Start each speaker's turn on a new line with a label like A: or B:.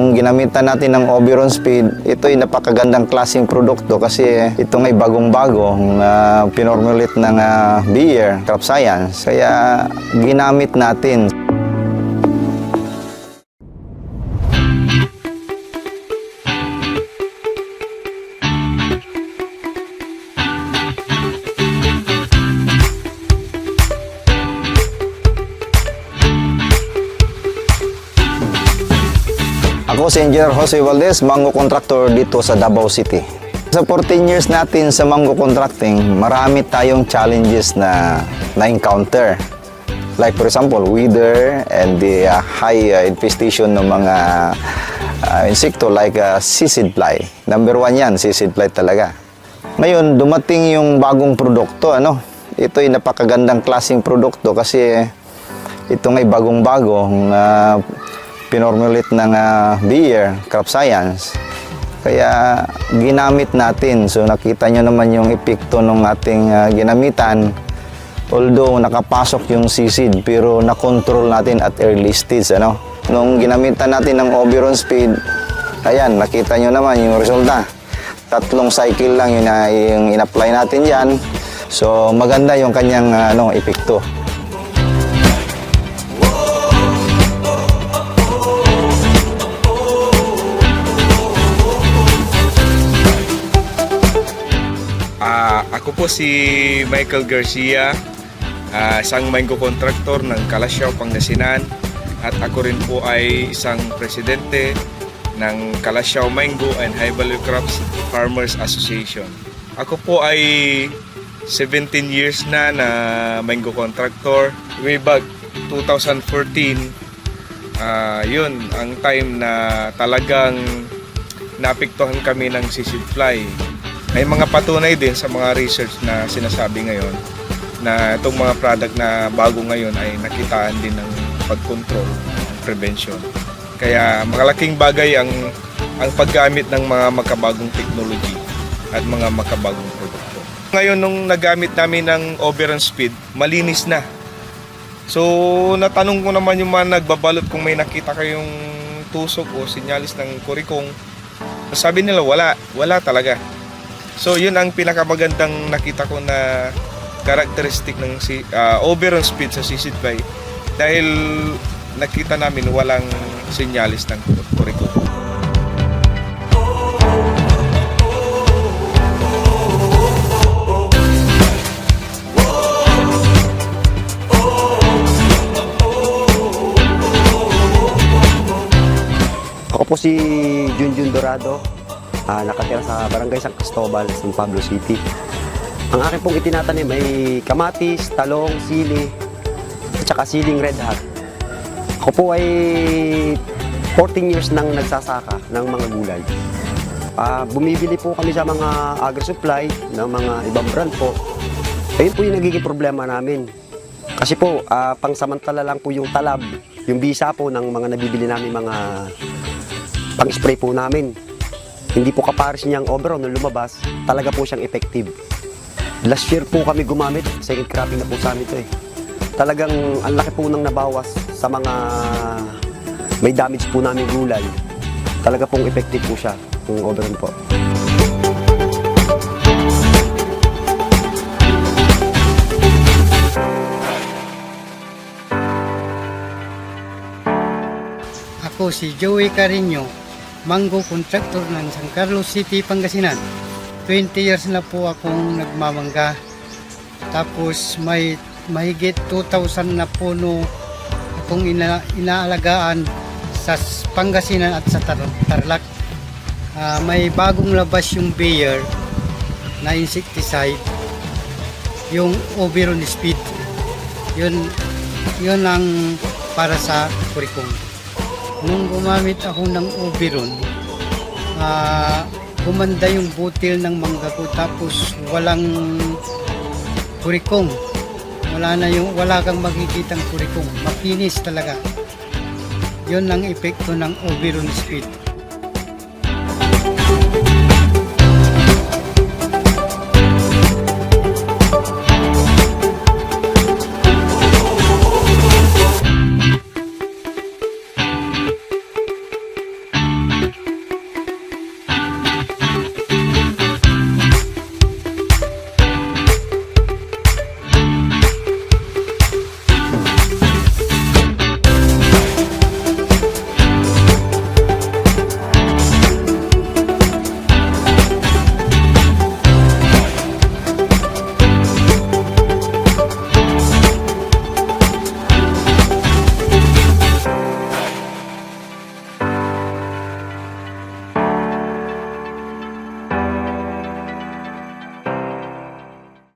A: Kung ginamitan natin ng Oberon Speed, ito ay napakagandang klaseng produkto kasi ito ay bagong-bago na pinormulate ng ah, beer, crop science. Kaya ginamit natin. Ako si Engineer Jose Valdez, Mango Contractor dito sa Davao City. Sa 14 years natin sa Mango Contracting, marami tayong challenges na na-encounter. Like for example, weather and the uh, high uh, infestation ng mga uh, insekto like uh, sisig fly. Number one yan, sisig fly talaga. Ngayon, dumating yung bagong produkto. Ano? Ito ay napakagandang klaseng produkto kasi ito ngay bagong-bago uh, pinormulate ng uh, beer, crop science. Kaya ginamit natin. So nakita nyo naman yung epekto ng ating uh, ginamitan. Although nakapasok yung sisid pero nakontrol natin at early stage. Ano? Nung ginamitan natin ng Oberon Speed, ayan, nakita nyo naman yung resulta. Tatlong cycle lang yun na yung in-apply natin yan. So maganda yung kanyang uh, ano, epekto.
B: Ako po si Michael Garcia, ah, isang mango contractor ng Kalasyaw, Pangasinan. At ako rin po ay isang presidente ng Kalasyaw Mango and High Value Crops Farmers Association. Ako po ay 17 years na na mango contractor. Way back 2014, ah, yun ang time na talagang naapektuhan kami ng sisig fly may mga patunay din sa mga research na sinasabi ngayon na itong mga product na bago ngayon ay nakitaan din ng pag-control, prevention. Kaya malaking bagay ang ang paggamit ng mga makabagong technology at mga makabagong produkto. Ngayon nung nagamit namin ng Oberon Speed, malinis na. So natanong ko naman yung mga nagbabalot kung may nakita kayong tusok o sinyalis ng kurikong. Sabi nila wala, wala talaga. So yun ang pinakamagandang nakita ko na characteristic ng si ah, Oberon speed sa Sisid Bay dahil nakita namin walang sinyalis ng curriculum.
C: Ako po si Junjun Dorado, ah, nakatira sa Barangay San Cristobal, San Pablo City. Ang akin pong itinatanim ay kamatis, talong, sili, at saka siling red hat. Ako po ay 14 years nang nagsasaka ng mga gulay. Ah, bumibili po kami sa mga agri-supply ng mga ibang brand po. Ayun po yung nagiging problema namin. Kasi po, ah, pangsamantala lang po yung talab, yung bisa po ng mga nabibili namin mga pang-spray po namin. Hindi po kapares niyang overall nung lumabas, talaga po siyang effective. Last year po kami gumamit, second cropping na po sa amin ito eh. Talagang ang laki po nang nabawas sa mga may damage po namin gulay. Talaga pong effective po siya, yung overall po.
D: Ako si Joey Carino, mango contractor ng San Carlos City, Pangasinan. 20 years na po akong nagmamangga. Tapos may mahigit 2,000 na puno akong ina, inaalagaan sa Pangasinan at sa Tar- Tarlac. Ah, may bagong labas yung Bayer na insecticide, yung Oberon Speed. Yun, yun ang para sa kurikong nung gumamit ako ng Oberon, ah gumanda yung butil ng mangga ko tapos walang kurikong. Wala na yung wala kang makikitang kurikong. Makinis talaga. Yun ang epekto ng Oberon Speed.